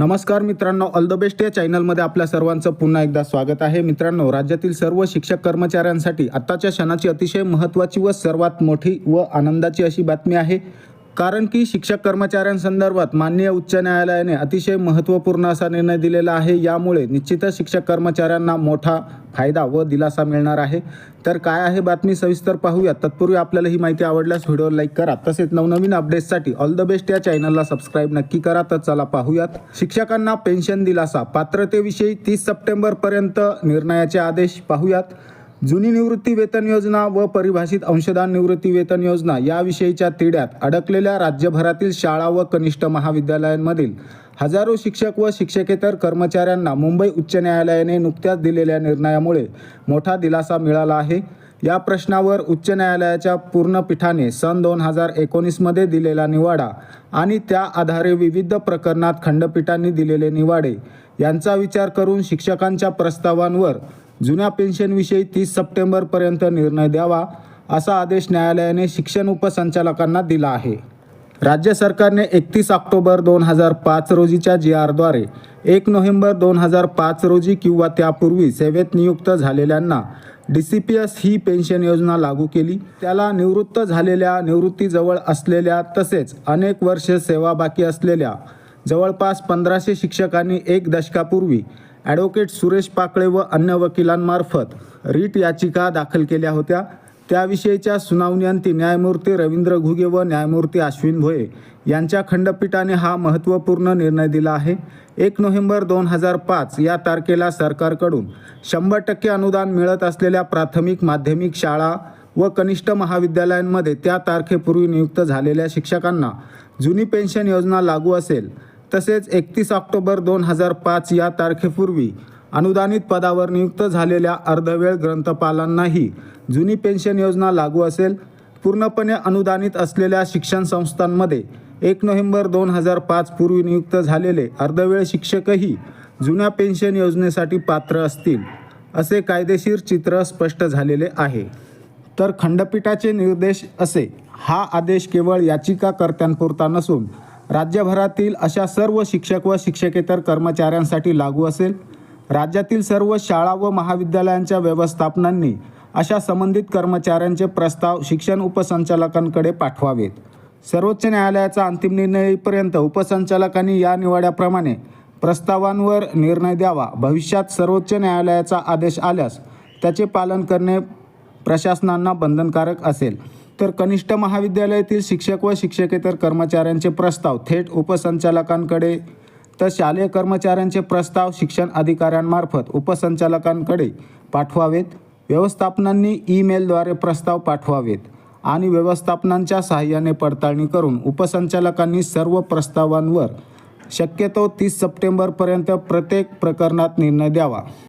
नमस्कार मित्रांनो all the best या चॅनलमध्ये आपल्या सर्वांचं पुन्हा एकदा स्वागत आहे. मित्रांनो राज्यातील सर्व शिक्षक कर्मचाऱ्यांसाठी आत्ताच्या क्षणाची अतिशय महत्त्वाची व सर्वात मोठी व आनंदाची अशी बातमी आहे. कारण की शिक्षक कर्मचाऱ्यांसंदर्भात माननीय उच्च न्यायालयाने अतिशय महत्त्वपूर्ण असा निर्णय दिलेला आहे. यामुळे निश्चितच शिक्षक कर्मचाऱ्यांना मोठा फायदा व दिलासा मिळणार आहे. तर काय आहे बातमी सविस्तर पाहूया. तत्पूर्वी आपल्याला ही माहिती आवडल्यास व्हिडिओ लाईक करा. तसेच नवनवीन अपडेट्ससाठी ऑल द बेस्ट या चॅनलला सबस्क्राईब नक्की करा. तर चला पाहूयात. शिक्षकांना पेन्शन दिलासा. पात्रतेविषयी तीस सप्टेंबरपर्यंत निर्णयाचे आदेश पाहूयात. जुनी निवृत्ती वेतन योजना व परिभाषित अंशदान निवृत्ती वेतन योजना याविषयीच्या तिढ्यात अडकलेल्या राज्यभरातील शाळा व कनिष्ठ महाविद्यालयांमधील हजारो शिक्षक व शिक्षकेतर कर्मचाऱ्यांना मुंबई उच्च न्यायालयाने नुकत्याच दिलेल्या निर्णयामुळे मोठा दिलासा मिळाला आहे. या प्रश्नावर उच्च न्यायालयाच्या पूर्णपीठाने सन दोन हजार एकोणीसमध्ये दिलेला निवाडा आणि त्या आधारे विविध प्रकरणात खंडपीठांनी दिलेले निवाडे यांचा विचार करून शिक्षकांच्या प्रस्तावांवर जुन्या पेन्शनविषयी तीस सप्टेंबरपर्यंत निर्णय द्यावा असा आदेश न्यायालयाने शिक्षण उपसंचालकांना दिला आहे. राज्य सरकारने एकतीस ऑक्टोबर दोन हजार पाच रोजीच्या जी आरद्वारे एक नोव्हेंबर दोन हजार पाच रोजी किंवा त्यापूर्वी सेवेत नियुक्त झालेल्यांना डी सी पी एस ही पेन्शन योजना लागू केली. त्याला निवृत्त झालेल्या निवृत्तीजवळ असलेल्या तसेच अनेक वर्षे सेवा बाकी असलेल्या जवळपास पंधराशे शिक्षकांनी एक दशकापूर्वी ॲडव्होकेट सुरेश पाकळे व अन्य वकिलांमार्फत रीट याचिका दाखल केल्या होत्या. त्याविषयीच्या सुनावणीअंती न्यायमूर्ती रवींद्र घुगे व न्यायमूर्ती अश्विन भोये यांच्या खंडपीठाने हा महत्त्वपूर्ण निर्णय दिला आहे. एक नोव्हेंबर दोन हजार पाच या तारखेला सरकारकडून शंभर टक्के अनुदान मिळत असलेल्या प्राथमिक माध्यमिक शाळा व कनिष्ठ महाविद्यालयांमध्ये त्या तारखेपूर्वी नियुक्त झालेल्या शिक्षकांना जुनी पेन्शन योजना लागू असेल. तसेच एकतीस ऑक्टोबर दोन हजार पाच या तारखेपूर्वी अनुदानित पदावर नियुक्त झालेल्या अर्धवेळ ग्रंथपालांनाही जुनी पेन्शन योजना लागू असेल. पूर्णपणे अनुदानित असलेल्या शिक्षण संस्थांमध्ये एक नोव्हेंबर दोन हजार पाच पूर्वी नियुक्त झालेले अर्धवेळ शिक्षकही जुन्या पेन्शन योजनेसाठी पात्र असतील असे कायदेशीर चित्र स्पष्ट झालेले आहे. तर खंडपीठाचे निर्देश असे हा आदेश केवळ याचिकाकर्त्यांपुरता नसून राज्यभरातील अशा सर्व शिक्षक व शिक्षकेतर कर्मचाऱ्यांसाठी लागू असेल. राज्यातील सर्व शाळा व महाविद्यालयांच्या व्यवस्थापनांनी अशा संबंधित कर्मचाऱ्यांचे प्रस्ताव शिक्षण उपसंचालकांकडे पाठवावेत. सर्वोच्च न्यायालयाचा अंतिम निर्णयपर्यंत उपसंचालकांनी या निवाड्याप्रमाणे प्रस्तावांवर निर्णय द्यावा. भविष्यात सर्वोच्च न्यायालयाचा आदेश आल्यास त्याचे पालन करणे प्रशासनांना बंधनकारक असेल. तर कनिष्ठ महाविद्यालयातील शिक्षक व शिक्षकेतर कर्मचाऱ्यांचे प्रस्ताव थेट उपसंचालकांकडे. तर शालेय कर्मचाऱ्यांचे प्रस्ताव शिक्षण अधिकाऱ्यांमार्फत उपसंचालकांकडे पाठवावेत. व्यवस्थापनांनी ईमेलद्वारे प्रस्ताव पाठवावेत आणि व्यवस्थापनांच्या सहाय्याने पडताळणी करून उपसंचालकांनी सर्व प्रस्तावांवर शक्यतो तीस सप्टेंबरपर्यंत प्रत्येक प्रकरणात निर्णय द्यावा.